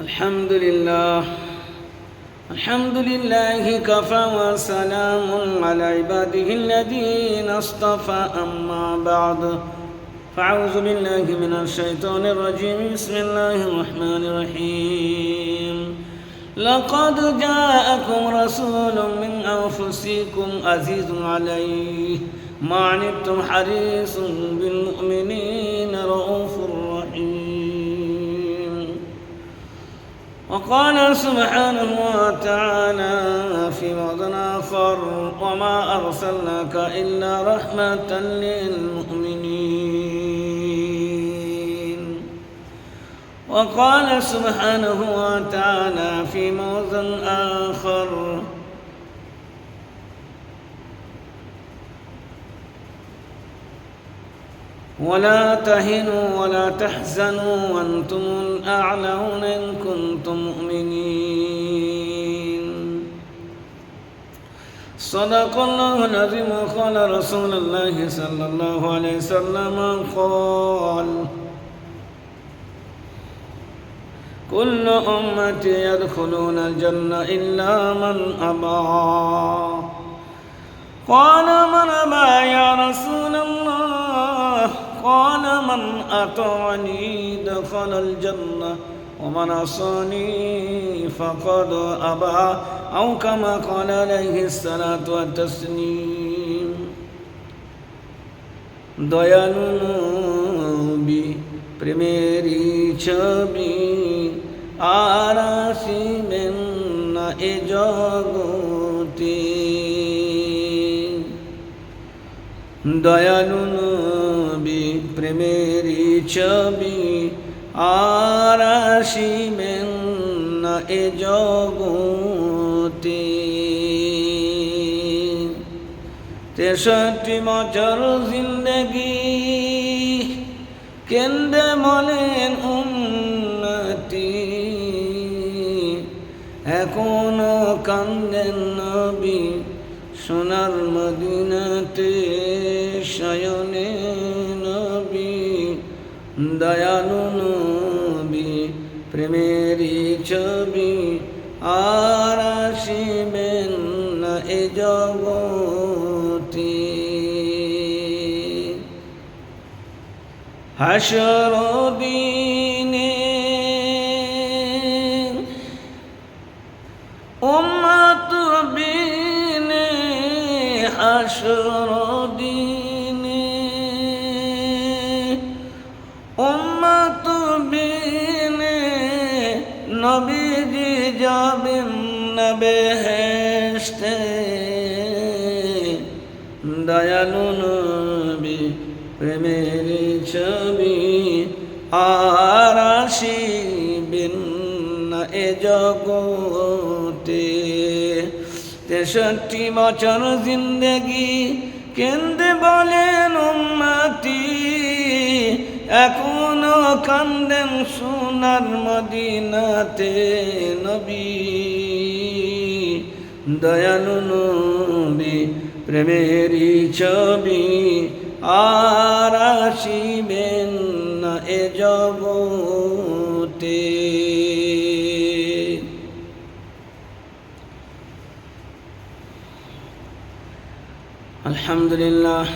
الحمد لله الحمد لله كفى وسلام على عباده الذين اصطفى أما بعد فأعوذ بالله من الشيطان الرجيم بسم الله الرحمن الرحيم لقد جاءكم رسول من أنفسكم عزيز عليه ما عنتم حريص بالمؤمنين وقال سبحانه وتعالى في موضع آخر وما أرسلناك إلا رحمة للمؤمنين. وقال سبحانه وتعالى في موضع آخر ولا تهنوا ولا تحزنوا وأنتم الأعلون إن كنتم مؤمنين. صدق الله العظيم وقال رسول الله صلى الله عليه وسلم قال كل أمتي يدخلون الجنة إلا من أبى. قال من أبى يا من أطعني دخل الجنة ومن عصاني فقد أبى أو كما قال عليه الصلاة والتسليم দয়ালু নবী প্রেমেরই ছবি আর আসিবেন না এ জগতে দয়ালু নবী, প্রেমেরই ছবি আর না এ জগতে। তেষট্টি বছর জিন্দগি, কেন্দ্রে বলেন উন্নতি। এখনও কান্দেন নবী সোনার মদিনাতে। দয়ালু নবী প্রেমেরই ছবি আর আসিবেন না এ জগতি। হাসর বেহেশতে দয়ালু নবী প্রেমের ছবি আর আসিবেন না এ জগতে। তেষট্টি বছর জিন্দগি কেন্দ্রে বলেন উম্মতি, এখনও কান্দেন সোনার মদিনাতে নবী। দয়ালু নবী, প্রেমেরই ছবি, আর আসিবেন না এ জগতে। আলহামদুলিল্লাহ।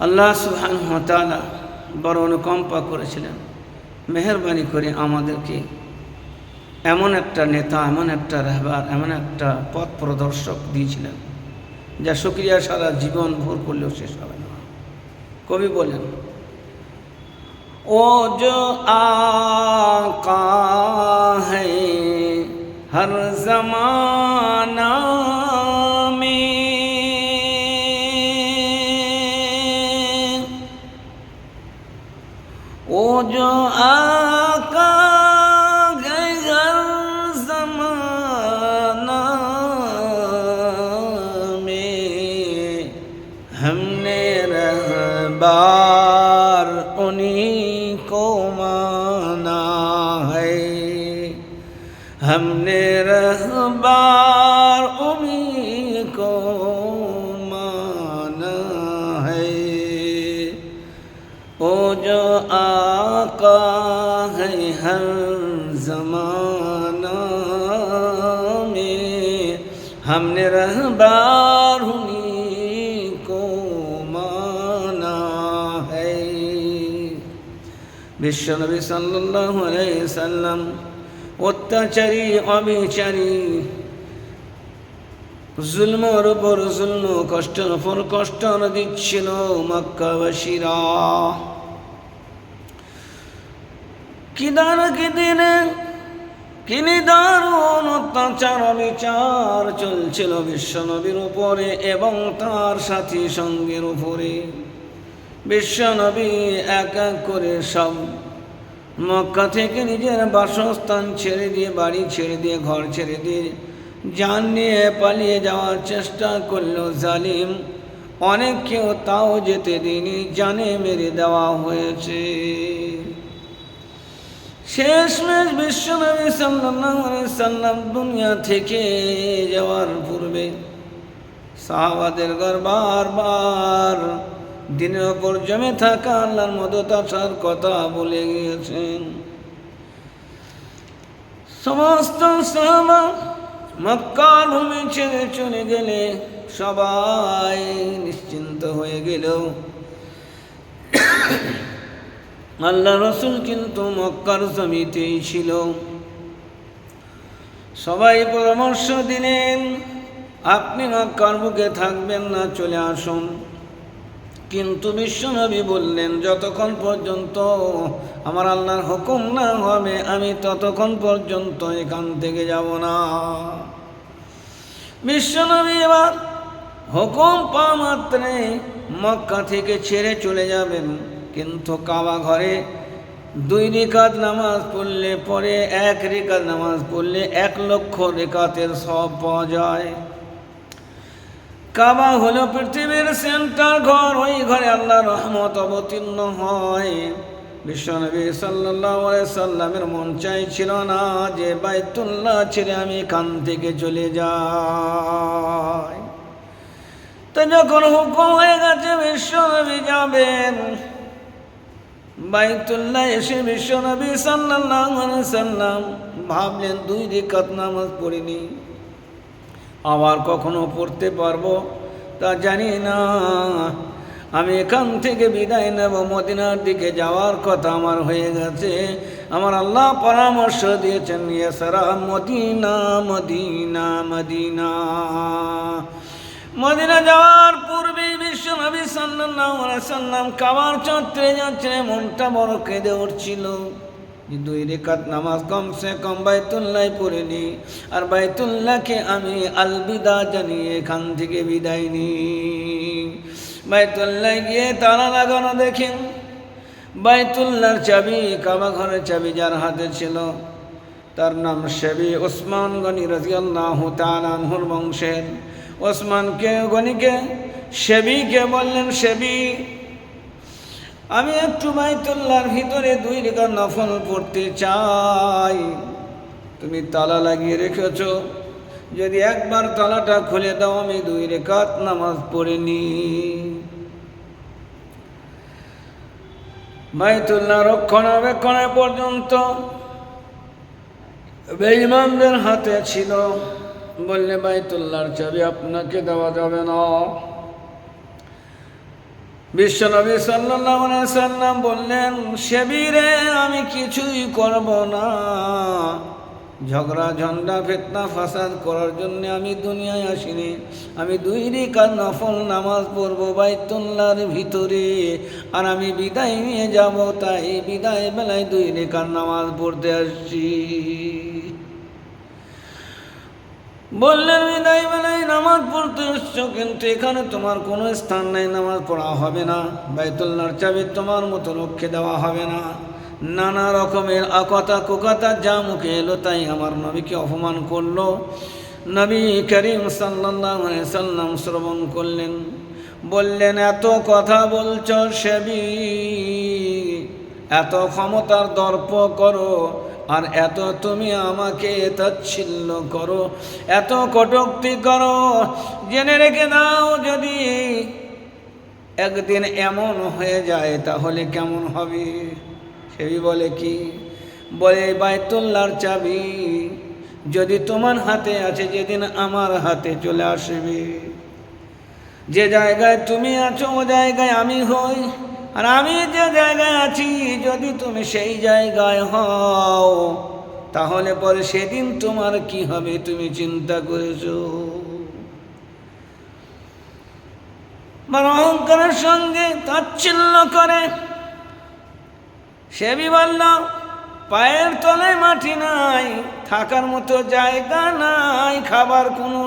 আল্লাহ সুহান হতালা বড় অনুকম্পা করেছিলেন। মেহরবানি করে আমাদেরকে এমন একটা নেতা, এমন একটা রেহবার, এমন একটা পথ প্রদর্শক দিয়েছিলেন, যা সুক্রিয়া সারা জীবন ভোর করলেও শেষ হবে না। কবি বলেন, ও যো আকা হর জমানা आका हर जमाना हमने रहबार उन्हीं को माना है। हमने उन्हीं को माना है। ओ जो آقا ہے ہر زمانہ میں ہم نے رہبار انہیں کو مانا ہے বিশ্ব নবী সাল্লাল্লাহু আলাইহি সাল্লাম অত্যাচারী অবিচারী জুলমর উপর জুলম কষ্টের উপর কষ্ট দিচ্ছিল মক্কাবাসীরা কি দান, কি দিনে? কিনি দারুণ অত্যাচার বিচার চলছিল বিশ্বনবীর উপরে এবং তার সাথী সঙ্গের উপরে। বিশ্বনবী এক এক করে সব মক্কা থেকে নিজের বাসস্থান ছেড়ে দিয়ে, বাড়ি ছেড়ে দিয়ে, ঘর ছেড়ে দিয়ে যান নিয়ে পালিয়ে যাওয়ার চেষ্টা করল জালিম। অনেক কেউ তাও যেতে দিনই জানে মেরে দেওয়া হয়েছে। শেষমেশ বিশ্বনবী সাল্লাম দুনিয়া থেকে যাওয়ার পূর্বে সাহাবাদের ঘর বারবার দিনের ওপর জমে থাকা আল্লাহর মদত আসার কথা বলে গিয়েছেন। সমস্ত সাহাবা মক্কার ভূমি ছেড়ে চলে গেলে সবাই নিশ্চিন্ত হয়ে গেল। আল্লাহ রসুল কিন্তু মক্কার জমিতেই ছিল। সবাই পরামর্শ দিলেন, আপনি মক্কার বুকে থাকবেন না, চলে আসুন। কিন্তু বিশ্বনবী বললেন, যতক্ষণ পর্যন্ত আমার আল্লাহর হুকুম না হবে, আমি ততক্ষণ পর্যন্ত এখান থেকে যাব না। বিশ্বনবী এবার হুকুম পাওয়া মাত্রে মক্কা থেকে ছেড়ে চলে যাবেন। কিন্তু কাবা ঘরে দুই রেখাত নামাজ পড়লে পরে এক রেখাত নামাজ পড়লে এক লক্ষ রেখাতের সব পাওয়া যায়। কাবা হলো পৃথিবীর সেন্টার ঘর, ওই ঘরে আল্লাহ রহমত অবতীর্ণ হয়। বিশ্বনবী সাল্লাহ সাল্লামের মন চাইছিল না যে বাইতুল্লাহ ছেড়ে আমি এখান থেকে চলে যাই। তো যখন হুকুম হয়ে গেছে বিশ্বনবী যাবেন বাইতুল্লাহ এসে বিশ্বনবী সাল্লাহ সাল্লাম ভাবলেন, দুই রেখাত নামাজ পড়িনি। আবার কখনো পড়তে পারব তা জানি না। আমি এখান থেকে বিদায় নেব, মদিনার দিকে যাওয়ার কথা আমার হয়ে গেছে। আমার আল্লাহ পরামর্শ দিয়েছেন ইয়ে সারা মদিনা মদিনা মদিনা। মদিনা যাওয়ার পূর্বে সাল্লাল্লাহু আলাইহি সাল্লাম কাবার চত্বরে যাচ্ছে মনটা বড় কেঁদে উঠছিল। দুই রেখাত নামাজ কমসে কম বাইতুল্লাহ পড়ে নি আর বাইতুল্লাহকে আমি আলবিদা জানিয়ে এখান থেকে বিদায় নি বাইতুল্লাহ গিয়ে তারা লাগানো দেখেন, বাইতুল্লাহর চাবি কাবা ঘরের চাবি যার হাতে ছিল। তার নাম শেবি ওসমান গনি রাজিয়াল্লাহ তালানহুর বংশের। ওসমানকে, গনিকে শেবিকে বললেন, সেবি, আমি একটু বাইতুল্লাহর ভিতরে দুই রেখা নফল পড়তে চাই। তুমি তালা লাগিয়ে রেখেছ। যদি একবার তালাটা খুলে দাও, আমি দুই রেখাত নামাজ পড়িনি বাইতুল্লাহ রক্ষণাবেক্ষণের পর্যন্ত বেইমানদের হাতে ছিল বললে, বাইতুল্লাহর চাবি আপনাকে দেওয়া যাবে না। বিশ্বনবী সাল্লাম বললেন সেবিরে আমি কিছুই করব না। ঝগড়া, ঝন্ডা, ফেতনা, ফাসাদ করার জন্য আমি দুনিয়ায় আসিনি। আমি দুই রেখার নফল নামাজ পড়ব বাইতুল্লার ভিতরে। আর আমি বিদায় নিয়ে যাব, তাই বিদায় বেলায় দুই রেখার নামাজ পড়তে আসছি। বললেন, বিদায় বেলায় নামাজ পড়তে এসছো, কিন্তু এখানে তোমার কোনো স্থান নাই, নামাজ পড়া হবে না। বাইতুল্লার চাবি তোমার মতো রক্ষে দেওয়া হবে না। নানা রকমের আকতা কুকতা যা মুখে এলো, তাই আমার নবীকে অপমান করল। নবী করিম সাল্লাহ সাল্লাম শ্রবণ করলেন। বললেন, এত কথা বলছ সেবি, এত ক্ষমতার দর্প করো আর এত তুমি আমাকে তাচ্ছিল্য করো, এত কটুক্তি করো, জেনে রেখে দাও যদি একদিন এমন হয়ে যায় তাহলে কেমন হবে? সেই বলে কি? বলে বাইতুল্লার চাবি যদি তোমার হাতে আছে, যেদিন আমার হাতে চলে আসবে। যে জায়গায় তুমি আছো, ও জায়গায় আমি হই। আর আমি যে জায়গায় আছি, যদি তুমি সেই জায়গায় হও, তাহলে পরে সেদিন তোমার কি হবে তুমি চিন্তা করেছ? অহংকারের সঙ্গে তাচ্ছিল্য করে, সে বলল পায়ের তলায় মাটি নাই, থাকার মতো জায়গা নাই, খাবার কোনো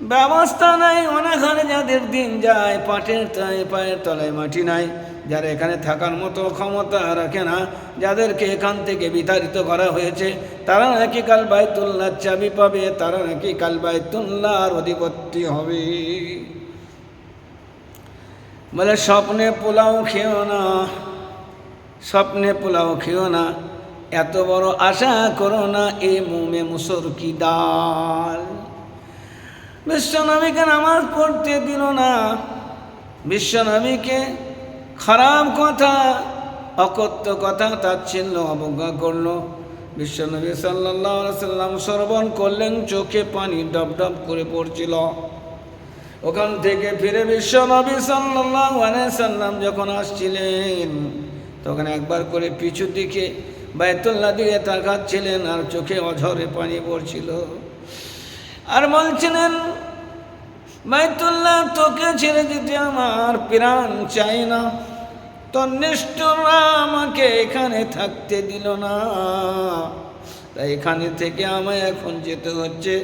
ব্যবস্থা নাই অনেকখানে যাদের দিন যায়, পাটের তলায় পায়ের তলায় মাটি নাই। যারা এখানে থাকার মতো ক্ষমতা রাখে না, যাদেরকে এখান থেকে বিতাড়িত করা হয়েছে, তারা নাকি কাল বাইতুল্লাহ চাবি পাবে, তারা নাকি কাল বাইতুল্লাহর অধিপতি হবে। বলে, স্বপ্নে পোলাও খেও না, স্বপ্নে পোলাও খেও না, এত বড় আশা করো না, এ মুমে মুসর কি ডাল? বিশ্বনবীকে নামাজ পড়তে দিল না। বিশ্বনবীকে খারাপ কথা, অকথ্য কথা তাচ্ছিল্য অবজ্ঞা করল। বিশ্বনবী সাল্লাহ সাল্লাম শ্রবণ করলেন, চোখে পানি ডব ডব করে পড়ছিল। ওখান থেকে ফিরে বিশ্বনবী সাল্লাহ সাল্লাম যখন আসছিলেন, তখন একবার করে পিছু দিকে বায়তুল্লাহ দিয়ে তাকাচ্ছিলেন আর চোখে অঝরে পানি পড়ছিল। আর বলছিলেন, বাইতুল্লাহ, তোকে ছেড়ে দিতে আমার প্রাণ চাই না। তোর নিষ্ঠুরা আমাকে এখানে থাকতে দিল না। তাই এখানে থেকে আমায় এখন যেতে হচ্ছে।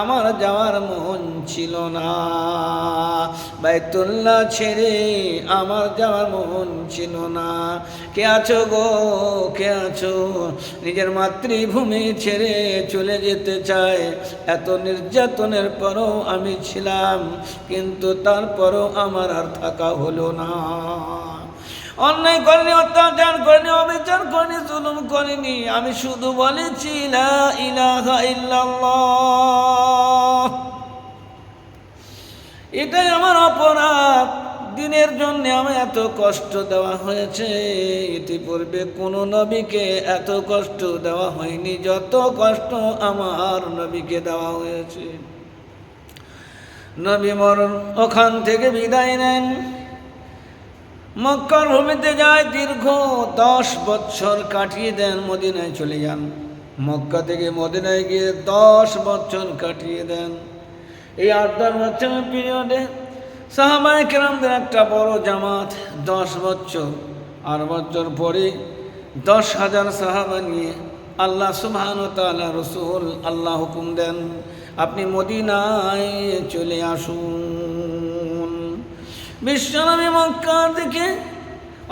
আমার যাওয়ার মন ছিল না। বাইতুল্লাহ ছেড়ে আমার যাওয়ার মন ছিল না। কে আছো গো? কে আছো? নিজের মাতৃভূমি ছেড়ে চলে যেতে চায়। এত নির্যাতনের পরও আমি ছিলাম, কিন্তু তারপরও আমার আর থাকা হলো না। অন্যায় করেনি অত্যাচার করেনি অবিচার জুলুম করেনি, আমি শুধু বলেছি, লা ইলাহা ইল্লাল্লাহ। এটাই আমার অপরাধ। দিনের জন্য আমার এত কষ্ট দেওয়া হয়েছে। ইতিপূর্বে কোনো নবীকে এত কষ্ট দেওয়া হয়নি, যত কষ্ট আমার নবীকে দেওয়া হয়েছে। নবী মরণ ওখান থেকে বিদায় নেন। মক্কার ভূমিতে যায়, দীর্ঘ দশ বছর কাটিয়ে দেন, মদিনায় চলে যান। মক্কা থেকে মদিনায় গিয়ে দশ বছর কাটিয়ে দেন। এই আট দশ বছরের পিরিয়ডে সাহাবায় কেরামদের একটা বড় জামাত, দশ বছর আর বছর পরে দশ হাজার সাহাবা নিয়ে আল্লাহ সুবহান তালা রসুল আল্লাহ হুকুম দেন, আপনি মদিনায় চলে আসুন। বিশ্বনবী মক্কার দিকে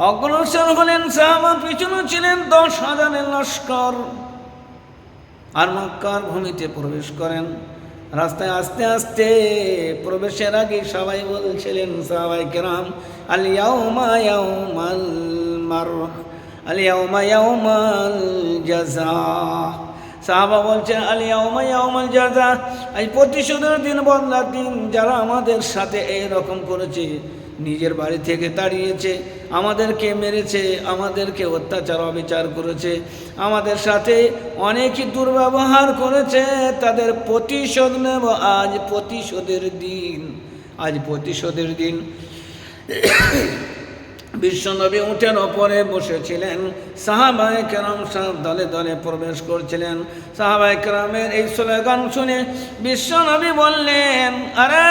অগ্রসর হলেন, সাহাবা পিছনে ছিলেন দশ হাজারের লস্কর। আর মক্কার ভূমিতে প্রবেশ করেন। রাস্তায় আস্তে আস্তে প্রবেশের আগে সবাই বলছিলেন সাহাবাই কেরাম আলিয়াউমা ইয়াউমাল মার জাযা। সাহাবা বলছেন আলিয়াউমা ইয়াউমাল জাযা। আজ প্রতিশোধের দিন বদলার দিন যারা আমাদের সাথে এই রকম করেছে, নিজের বাড়ি থেকে তাড়িয়েছে, আমাদেরকে মেরেছে, আমাদেরকে অত্যাচার, অবিচার করেছে, আমাদের সাথে অনেকই দুর্ব্যবহার করেছে, তাদের প্রতিশোধ নেব আজ প্রতিশোধের দিন। আজ প্রতিশোধের দিন। বিশ্বনবী উঠেন ওপরে বসেছিলেন। সাহাবায় কেরাম সব দলে দলে প্রবেশ করছিলেন। সাহাবায় কেরামের এই স্লোগান শুনে বিশ্বনবী বললেন, আরে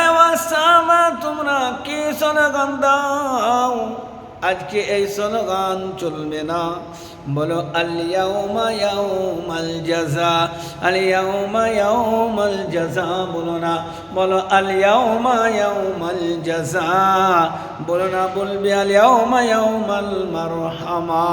সাহাবা তোমরা কি স্লোগান দাও? আজকে এই স্লোগান চলবে না। বলো আলিয়াউমা ইয়াউমাল জাযা আলিয়াউমা ইয়াউমাল জাযা, বলো না, বলো আলিয়াউমা ইয়াউমাল জাযা, বলো না, বলবে আলিয়াউমা ইয়াউমাল মারহামা।